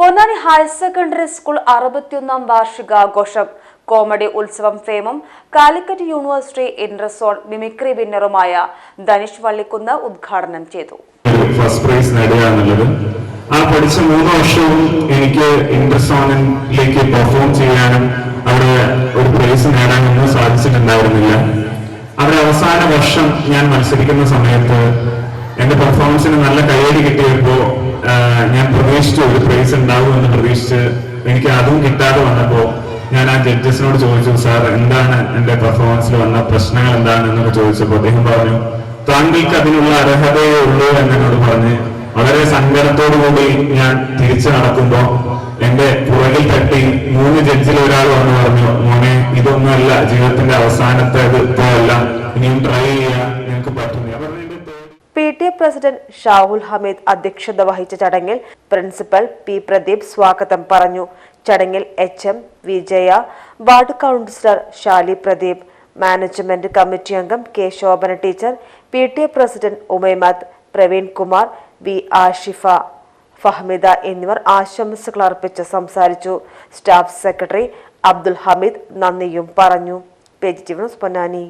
Ponnani higher secondary school അറുപത്തിയൊന്നാം വാർഷികാഘോഷം. Comedy ഉത്സവം ഫേമും കാലിക്കറ്റ് യൂണിവേഴ്സിറ്റി ഇന്റർസോൺ മിമിക്രി വിന്നറുമായ ധനുഷ് വള്ളിക്കുന്ന് ഉദ്ഘാടനം ചെയ്തു. ഫസ്റ്റ് പ്രൈസ് നേടുക ആ പഠിച്ച മൂന്ന് വർഷവും എനിക്ക് ഇന്റർസോണിലേക്ക് പെർഫോം ചെയ്യാനും അവിടെ ഒരു പ്രൈസ് നേടാനൊന്നും സാധിച്ചിട്ടുണ്ടായിരുന്നില്ല. അവിടെ അവസാന വർഷം ഞാൻ മത്സരിക്കുന്ന സമയത്ത് എന്റെ പെർഫോമൻസിന് നല്ല കയ്യടി കിട്ടിയപ്പോ ഞാൻ പ്രതീക്ഷിച്ചു പ്രൈസ് ഉണ്ടാവും എന്ന് പ്രതീക്ഷിച്ച് എനിക്ക് അതും കിട്ടാതെ വന്നപ്പോ ഞാൻ ആ ജഡ്ജസിനോട് ചോദിച്ചു സാർ എന്താണ് എന്റെ പെർഫോമൻസിൽ വന്ന പ്രശ്നങ്ങൾ എന്താണ്? എന്നൊക്കെ ചോദിച്ചപ്പോൾ അദ്ദേഹം പറഞ്ഞു താങ്കൾക്ക് അതിനുള്ള അർഹതയേ ഉള്ളൂ എന്നോട് പറഞ്ഞ് വളരെ സങ്കടത്തോടു കൂടി ഞാൻ തിരിച്ചു നടക്കുമ്പോ എന്റെ പുറകിൽ തട്ടി മൂന്ന് ജഡ്ജിൽ ഒരാൾ വന്നു പറഞ്ഞു മോനെ ഇതൊന്നുമല്ല ജീവിതത്തിന്റെ അവസാനത്തെ ഇത് ഇപ്പോഴല്ല ഇനിയും ട്രൈ ചെയ്യാൻ ഞങ്ങൾക്ക് പറ്റും. പ്രസിഡന്റ് ഷാഹുൽ ഹമീദ് അധ്യക്ഷത വഹിച്ച ചടങ്ങിൽ പ്രിൻസിപ്പൽ പി പ്രദീപ് സ്വാഗതം പറഞ്ഞു. ചടങ്ങിൽ H M Vijaya ward councillor Shali Pradeep management committee അംഗം K Shobhana teacher P T A president Umaimath Praveen Kumar V Ashifa Fahmida എന്നിവർ ആശംസകൾ അർപ്പിച്ച് സംസാരിച്ചു. സ്റ്റാഫ് സെക്രട്ടറി അബ്ദുൽ ഹമീദ് നന്ദിയും പറഞ്ഞു. പേജ് പൊന്നാനി.